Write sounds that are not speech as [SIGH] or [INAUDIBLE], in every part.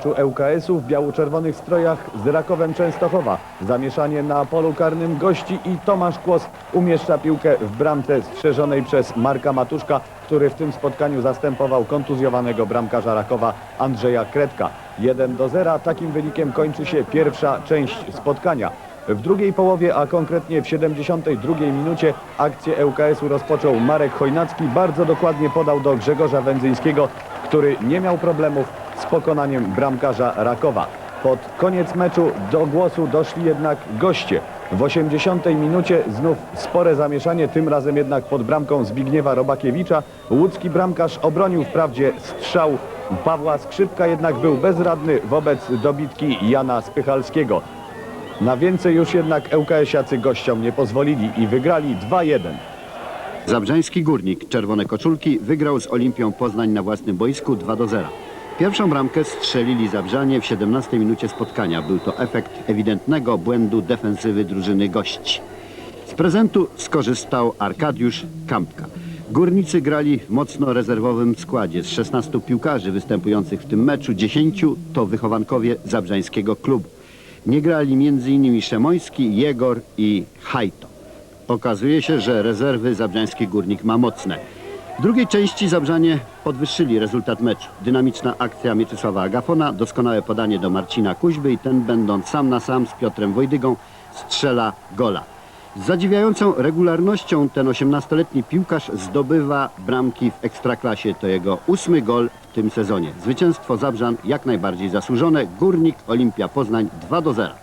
meczu ŁKS-u w biało-czerwonych strojach z Rakowem Częstochowa. Zamieszanie na polu karnym gości i Tomasz Kłos umieszcza piłkę w bramce strzeżonej przez Marka Matuszka, który w tym spotkaniu zastępował kontuzjowanego bramkarza Rakowa Andrzeja Kredka. 1 do 0. Takim wynikiem kończy się pierwsza część spotkania. W drugiej połowie, a konkretnie w 72 minucie akcję ŁKS-u rozpoczął Marek Chojnacki. Bardzo dokładnie podał do Grzegorza Wędzyńskiego, który nie miał problemów z pokonaniem bramkarza Rakowa. Pod koniec meczu do głosu doszli jednak goście. W 80 minucie znów spore zamieszanie, tym razem jednak pod bramką Zbigniewa Robakiewicza. Łódzki bramkarz obronił wprawdzie strzał Pawła Skrzypka, jednak był bezradny wobec dobitki Jana Spychalskiego. Na więcej już jednak ŁKS-iacy gościom nie pozwolili i wygrali 2-1. Zabrzański Górnik, czerwone koczulki, wygrał z Olimpią Poznań na własnym boisku 2 do 0. Pierwszą bramkę strzelili Zabrzanie w 17 minucie spotkania. Był to efekt ewidentnego błędu defensywy drużyny gości. Z prezentu skorzystał Arkadiusz Kampka. Górnicy grali w mocno rezerwowym składzie. Z 16 piłkarzy występujących w tym meczu 10 to wychowankowie Zabrzańskiego klubu. Nie grali m.in. Szemoński, Jegor i Hajto. Okazuje się, że rezerwy Zabrzański Górnik ma mocne. W drugiej części Zabrzanie podwyższyli rezultat meczu. Dynamiczna akcja Mieczysława Agafona, doskonałe podanie do Marcina Kuźby i ten będąc sam na sam z Piotrem Wojdygą strzela gola. Z zadziwiającą regularnością ten 18-letni piłkarz zdobywa bramki w Ekstraklasie. To jego ósmy gol w tym sezonie. Zwycięstwo Zabrzan jak najbardziej zasłużone. Górnik Olimpia Poznań 2 do 0.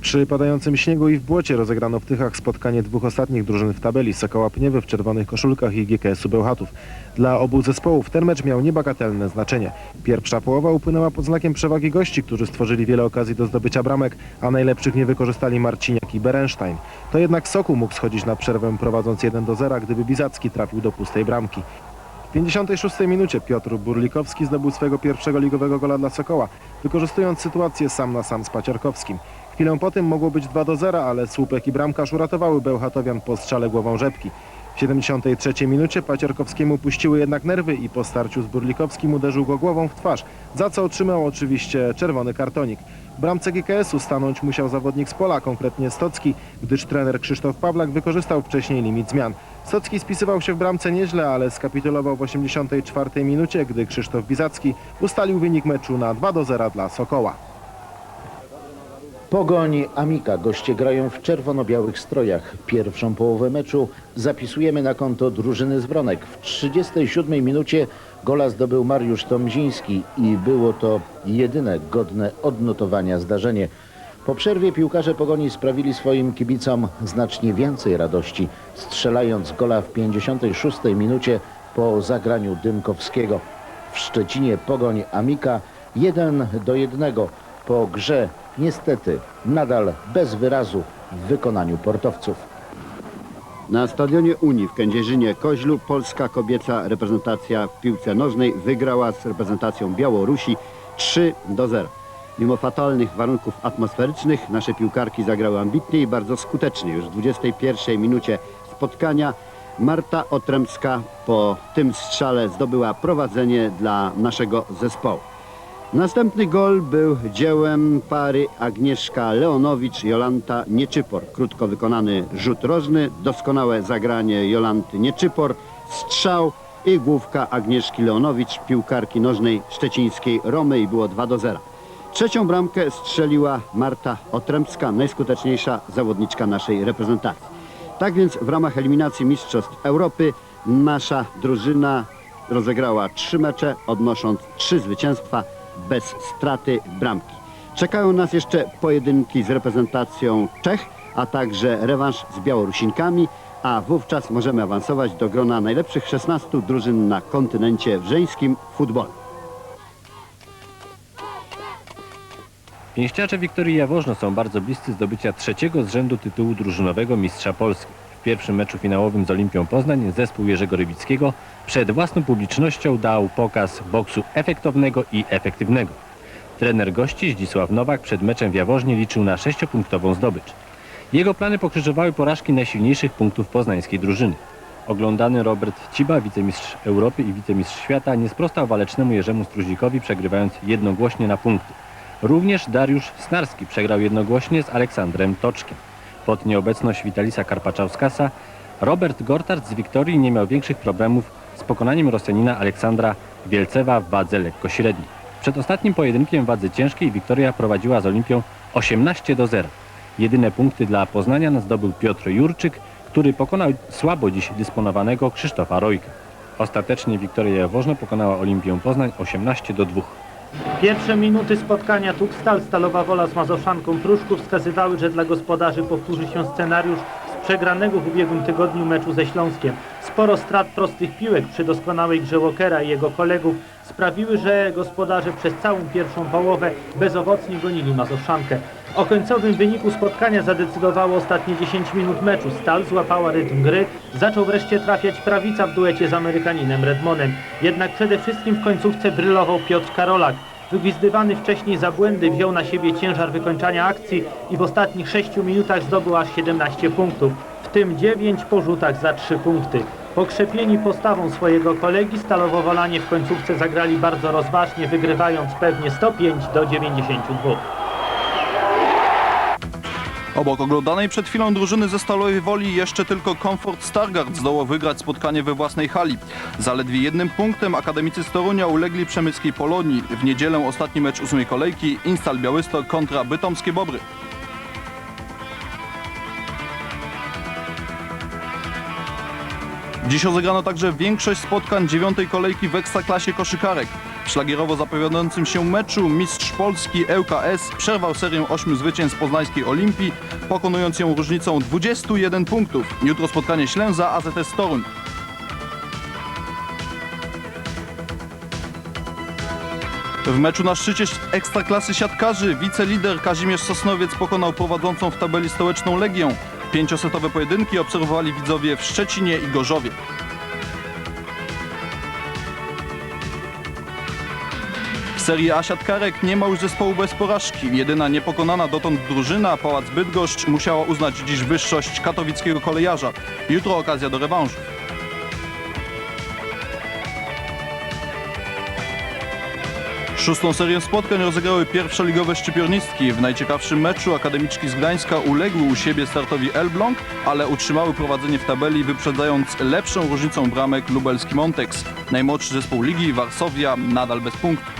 Przy padającym śniegu i w błocie rozegrano w Tychach spotkanie dwóch ostatnich drużyn w tabeli Sokoła Pniewy w czerwonych koszulkach i GKS-u Bełchatów. Dla obu zespołów ten mecz miał niebagatelne znaczenie. Pierwsza połowa upłynęła pod znakiem przewagi gości, którzy stworzyli wiele okazji do zdobycia bramek, a najlepszych nie wykorzystali Marciniak i Berenstein. To jednak Sokół mógł schodzić na przerwę prowadząc 1 do 0, gdyby Bizacki trafił do pustej bramki. W 56 minucie Piotr Burlikowski zdobył swego pierwszego ligowego gola dla Sokoła, wykorzystując sytuację sam na sam z Paciarkowskim. Chwilę po tym mogło być 2 do 0, ale słupek i bramkarz uratowały Bełchatowian po strzale głową rzepki. W 73 minucie Paciarkowskiemu puściły jednak nerwy i po starciu z Burlikowskim uderzył go głową w twarz, za co otrzymał oczywiście czerwony kartonik. Bramce GKS-u stanąć musiał zawodnik z pola, konkretnie Stocki, gdyż trener Krzysztof Pawlak wykorzystał wcześniej limit zmian. Stocki spisywał się w bramce nieźle, ale skapitulował w 84 minucie, gdy Krzysztof Bizacki ustalił wynik meczu na 2 do 0 dla Sokoła. Pogoń Amika. Goście grają w czerwono-białych strojach. Pierwszą połowę meczu zapisujemy na konto drużyny z Wronek. W 37 minucie gola zdobył Mariusz Tomziński i było to jedyne godne odnotowania zdarzenie. Po przerwie piłkarze Pogoni sprawili swoim kibicom znacznie więcej radości, strzelając gola w 56 minucie po zagraniu Dymkowskiego. W Szczecinie Pogoń Amika 1 do 1 po grze niestety nadal bez wyrazu w wykonaniu portowców. Na stadionie Unii w Kędzierzynie Koźlu polska kobieca reprezentacja w piłce nożnej wygrała z reprezentacją Białorusi 3 do 0. Mimo fatalnych warunków atmosferycznych nasze piłkarki zagrały ambitnie i bardzo skutecznie. Już w 21 minucie spotkania Marta Otremska po tym strzale zdobyła prowadzenie dla naszego zespołu. Następny gol był dziełem pary Agnieszka Leonowicz-Jolanta Nieczypor. Krótko wykonany rzut rożny, doskonałe zagranie Jolanty Nieczypor, strzał i główka Agnieszki Leonowicz, piłkarki nożnej szczecińskiej Romy i było 2 do 0. Trzecią bramkę strzeliła Marta Otrębska, najskuteczniejsza zawodniczka naszej reprezentacji. Tak więc w ramach eliminacji Mistrzostw Europy nasza drużyna rozegrała trzy mecze, odnosząc trzy zwycięstwa bez straty bramki. Czekają nas jeszcze pojedynki z reprezentacją Czech, a także rewanż z Białorusinkami, a wówczas możemy awansować do grona najlepszych 16 drużyn na kontynencie w żeńskim futbolu. Pięściarze Wiktorii Jaworzno są bardzo bliscy zdobycia trzeciego z rzędu tytułu drużynowego mistrza Polski. W pierwszym meczu finałowym z Olimpią Poznań zespół Jerzego Rybickiego przed własną publicznością dał pokaz boksu efektownego i efektywnego. Trener gości Zdzisław Nowak przed meczem w Jaworznie liczył na sześciopunktową zdobycz. Jego plany pokrzyżowały porażki najsilniejszych punktów poznańskiej drużyny. oglądany Robert Ciba, wicemistrz Europy i wicemistrz świata, nie sprostał walecznemu Jerzemu Struzikowi, przegrywając jednogłośnie na punkty. Również Dariusz Snarski przegrał jednogłośnie z Aleksandrem Toczkiem. Pod nieobecność Witalisa Karpaczauskasa Robert Gortard z Wiktorii nie miał większych problemów z pokonaniem Rosjanina Aleksandra Wielcewa w wadze lekkośredniej. Przed ostatnim pojedynkiem wadze ciężkiej Wiktoria prowadziła z Olimpią 18 do 0. Jedyne punkty dla Poznania zdobył Piotr Jurczyk, który pokonał słabo dziś dysponowanego Krzysztofa Rojka. Ostatecznie Wiktoria Jaworzno pokonała Olimpię Poznań 18 do 2. Pierwsze minuty spotkania Tukstal Stalowa Wola z Mazoszanką Pruszków wskazywały, że dla gospodarzy powtórzy się scenariusz przegranego w ubiegłym tygodniu meczu ze Śląskiem. Sporo strat prostych piłek przy doskonałej grze Walkera i jego kolegów sprawiły, że gospodarze przez całą pierwszą połowę bezowocnie gonili Mazoszankę. O końcowym wyniku spotkania zadecydowało ostatnie 10 minut meczu. Stal złapała rytm gry, zaczął wreszcie trafiać prawica w duecie z Amerykaninem Redmonem. Jednak przede wszystkim w końcówce brylował Piotr Karolak. Wygwizdywany wcześniej za błędy wziął na siebie ciężar wykończania akcji i w ostatnich 6 minutach zdobył aż 17 punktów, w tym 9 po rzutach za 3 punkty. Pokrzepieni postawą swojego kolegi Stalowo-Wolanie w końcówce zagrali bardzo rozważnie, wygrywając pewnie 105 do 92. Obok oglądanej przed chwilą drużyny ze Stalowej Woli jeszcze tylko Comfort Stargard zdołał wygrać spotkanie we własnej hali. Zaledwie jednym punktem akademicy z Torunia ulegli przemyskiej Polonii. W niedzielę ostatni mecz ósmej kolejki Instal Białystok kontra Bytomskie Bobry. Dziś rozegrano także większość spotkań dziewiątej kolejki w Ekstraklasie koszykarek. Szlagierowo zapowiadającym się meczu mistrz Polski ŁKS przerwał serię ośmiu zwycięstw poznańskiej Olimpii, pokonując ją różnicą 21 punktów. Jutro spotkanie Ślęza AZS Toruń. W meczu na szczycie ekstraklasy siatkarzy wicelider Kazimierz Sosnowiec pokonał prowadzącą w tabeli stołeczną Legię. Pięciosetowe pojedynki obserwowali widzowie w Szczecinie i Gorzowie. W serii A siatkarek nie ma już zespołu bez porażki. Jedyna niepokonana dotąd drużyna, Pałac Bydgoszcz, musiała uznać dziś wyższość katowickiego kolejarza. Jutro okazja do rewanżu. Szóstą serię spotkań rozegrały pierwszoligowe szczypiornistki. W najciekawszym meczu akademiczki z Gdańska uległy u siebie startowi Elbląg, ale utrzymały prowadzenie w tabeli, wyprzedzając lepszą różnicą bramek lubelski Montex. Najmłodszy zespół ligi, Varsovia, nadal bez punktu.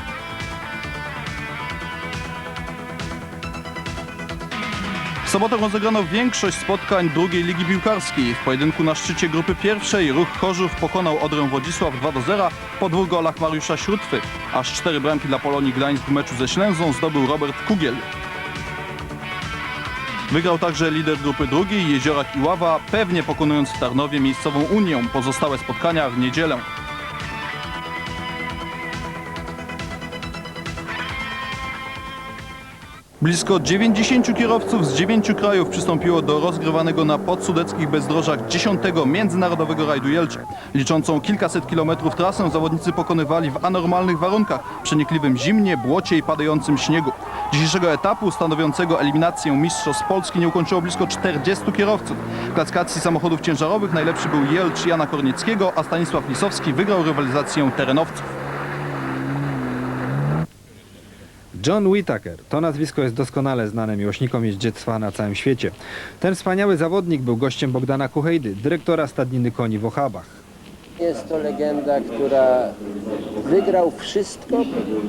W sobotę rozegrano większość spotkań drugiej ligi piłkarskiej. W pojedynku na szczycie grupy pierwszej Ruch Chorzów pokonał Odrę Wodzisław 2 do 0 po dwóch golach Mariusza Śrótwy. Aż cztery bramki dla Polonii Gdańsk w meczu ze Ślęzą zdobył Robert Kugiel. Wygrał także lider grupy drugiej Jeziorak Iława, pewnie pokonując w Tarnowie miejscową Unię. Pozostałe spotkania w niedzielę. Blisko 90 kierowców z 9 krajów przystąpiło do rozgrywanego na podsudeckich bezdrożach 10 Międzynarodowego Rajdu Jelcz. Liczącą kilkaset kilometrów trasę zawodnicy pokonywali w anormalnych warunkach, przenikliwym zimnie, błocie i padającym śniegu. Dzisiejszego etapu stanowiącego eliminację mistrzostw Polski nie ukończyło blisko 40 kierowców. W klasyfikacji samochodów ciężarowych najlepszy był Jelcz Jana Kornickiego, a Stanisław Lisowski wygrał rywalizację terenowców. John Whittaker. To nazwisko jest doskonale znane miłośnikom jeździectwa na całym świecie. Ten wspaniały zawodnik był gościem Bogdana Kuchejdy, dyrektora stadniny koni w Ochabach. Jest to legenda, która wygrał wszystko,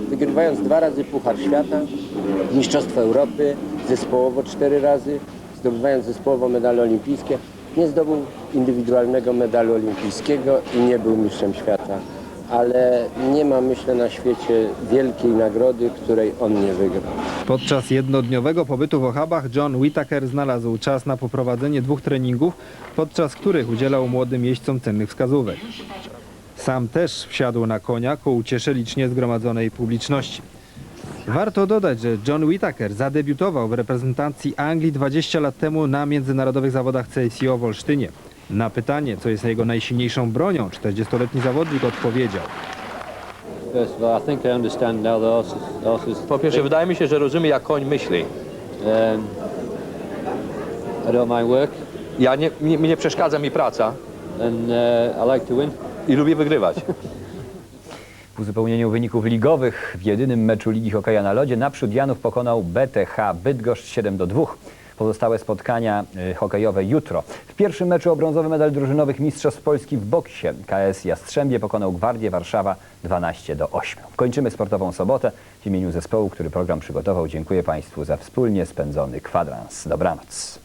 wygrywając dwa razy Puchar Świata, Mistrzostwo Europy, zespołowo cztery razy, zdobywając zespołowo medale olimpijskie. Nie zdobył indywidualnego medalu olimpijskiego i nie był mistrzem świata. Ale nie ma, myślę, na świecie wielkiej nagrody, której on nie wygrał. Podczas jednodniowego pobytu w Ochabach John Whittaker znalazł czas na poprowadzenie dwóch treningów, podczas których udzielał młodym jeźdźcom cennych wskazówek. Sam też wsiadł na konia ku uciesze licznie zgromadzonej publiczności. Warto dodać, że John Whittaker zadebiutował w reprezentacji Anglii 20 lat temu na międzynarodowych zawodach CSIO w Olsztynie. Na pytanie, co jest jego najsilniejszą bronią, 40-letni zawodnik odpowiedział. Po pierwsze, wydaje mi się, że rozumie, jak koń myśli. um. Ja nie, mi, mi nie przeszkadza mi praca. uh. I lubię wygrywać. [LAUGHS] W uzupełnieniu wyników ligowych w jedynym meczu Ligi Hokeja na lodzie naprzód Janów pokonał BTH Bydgoszcz 7 do 2. Pozostałe spotkania y, hokejowe jutro. W pierwszym meczu o brązowy medal drużynowych Mistrzostw Polski w boksie KS Jastrzębie pokonał Gwardię Warszawa 12 do 8. Kończymy sportową sobotę. W imieniu zespołu, który program przygotował, dziękuję Państwu za wspólnie spędzony kwadrans. Dobranoc.